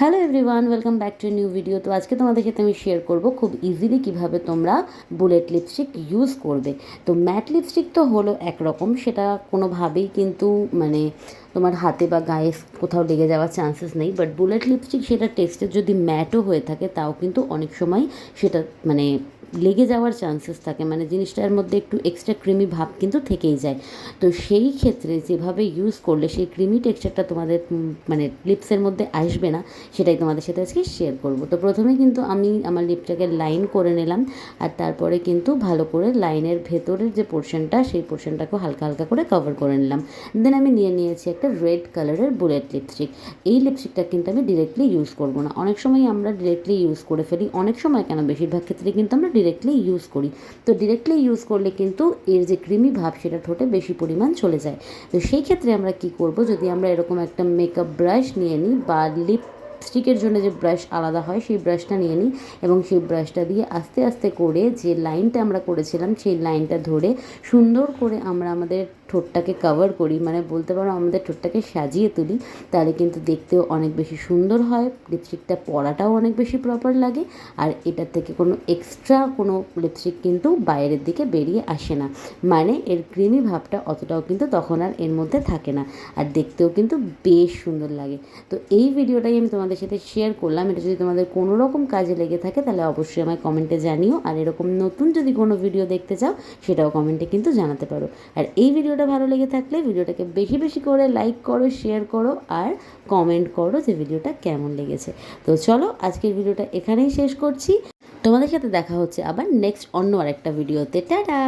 Hello everyone welcome back to new video তো আজকে তোমাদের সাথে আমি শেয়ার করব খুব ইজিলি কীভাবে তোমরা বুলেট লিপস্টিক ইউজ করবে। তো ম্যাট লিপস্টিক তো হলো একরকম, সেটা কোনোভাবেই কিন্তু মানে তোমার হাতে বা গায়ে কোথাও লেগে যাওয়ার চান্সেস নেই। বাট বুলেট লিপস্টিক সেটা টেস্টের যদি ম্যাটও হয়ে থাকে, তাও কিন্তু অনেক সময় সেটা মানে লেগে যাওয়ার চান্সেস থাকে। মানে জিনিসটার মধ্যে একটু এক্সট্রা ক্রিমি ভাব কিন্তু থেকেই যায়। তো সেই ক্ষেত্রে যেভাবে ইউজ করলে সেই ক্রিমি টেক্সচারটা তোমাদের মানে লিপসের মধ্যে আসবে না, সেটাই তোমাদের সাথে আজকে শেয়ার করব। তো প্রথমে কিন্তু আমি আমার লিপটাকে লাইন করে নিলাম, আর তারপরে কিন্তু ভালো করে লাইনের ভেতরের যে পোর্শনটা সেই পোর্শনটাকেও হালকা হালকা করে কভার করে নিলাম। দেন আমি নিয়ে নিয়েছি একটা রেড কালারের বুলেট লিপস্টিক এই লিপস্টিকটা কিন্তু আমি ডিরেক্টলি ইউজ করব না। অনেক সময় আমরা ডিরেক্টলি ইউজ করে ফেলি, অনেক সময় কেন? বেশিরভাগ ক্ষেত্রে কিন্তু আমরা ডিরেক্টলি ইউজ করি। তো ডিরেক্টলি ইউজ করলে কিন্তু এর যে ক্রিমি ভাব সেটা ঠোঁটে বেশি পরিমাণ চলে যায়। তো সেই ক্ষেত্রে আমরা কি করব, যদি আমরা এরকম একটা মেকআপ ব্রাশ নিয়ে নিই বা লিপ স্টিকের জন্য যে ব্রাশ আলাদা হয়, সেই ব্রাশটা নিয়ে নিই এবং সেই ব্রাশটা দিয়ে আস্তে আস্তে করে যে লাইনটা আমরা করেছিলাম, সেই লাইনটা ধরে সুন্দর করে আমরা আমাদের ঠোঁটটাকে কভার করি। মানে বলতে পারো আমাদের ঠোঁটটাকে সাজিয়ে তুলি, তাহলে কিন্তু দেখতেও অনেক বেশি সুন্দর হয় লিপস্টিকটা পরাটাও অনেক বেশি প্রপার লাগে, আর এটার থেকে কোনো এক্সট্রা কোনো লিপস্টিক কিন্তু বাইরের দিকে বেরিয়ে আসে না। মানে এর ক্রিমি ভাবটা অতটাও কিন্তু তখন আর এর মধ্যে থাকে না, আর দেখতেও কিন্তু বেশ সুন্দর লাগে। তো এই ভিডিওটাই আমি তোমাদের সাথে শেয়ার করলাম, এটা যদি তোমাদের কোনো রকম কাজে লেগে থাকে, তাহলে অবশ্যই আমায় কমেন্টে জানিও। আর এরকম নতুন যদি কোনো ভিডিও দেখতে চাও, সেটাও কমেন্টে কিন্তু জানাতে পারো। আর এই ভিডিওটা ভালো লেগে থাকলে ভিডিওটাকে বেশি বেশি করে লাইক করো শেয়ার করো, আর কমেন্ট করো যে ভিডিওটা কেমন লেগেছে। তো চলো, আজকের ভিডিওটা এখানেই শেষ করছি। তোমাদের সাথে দেখা হচ্ছে আবার নেক্সট অন্য আরেকটা ভিডিওতে টাটা!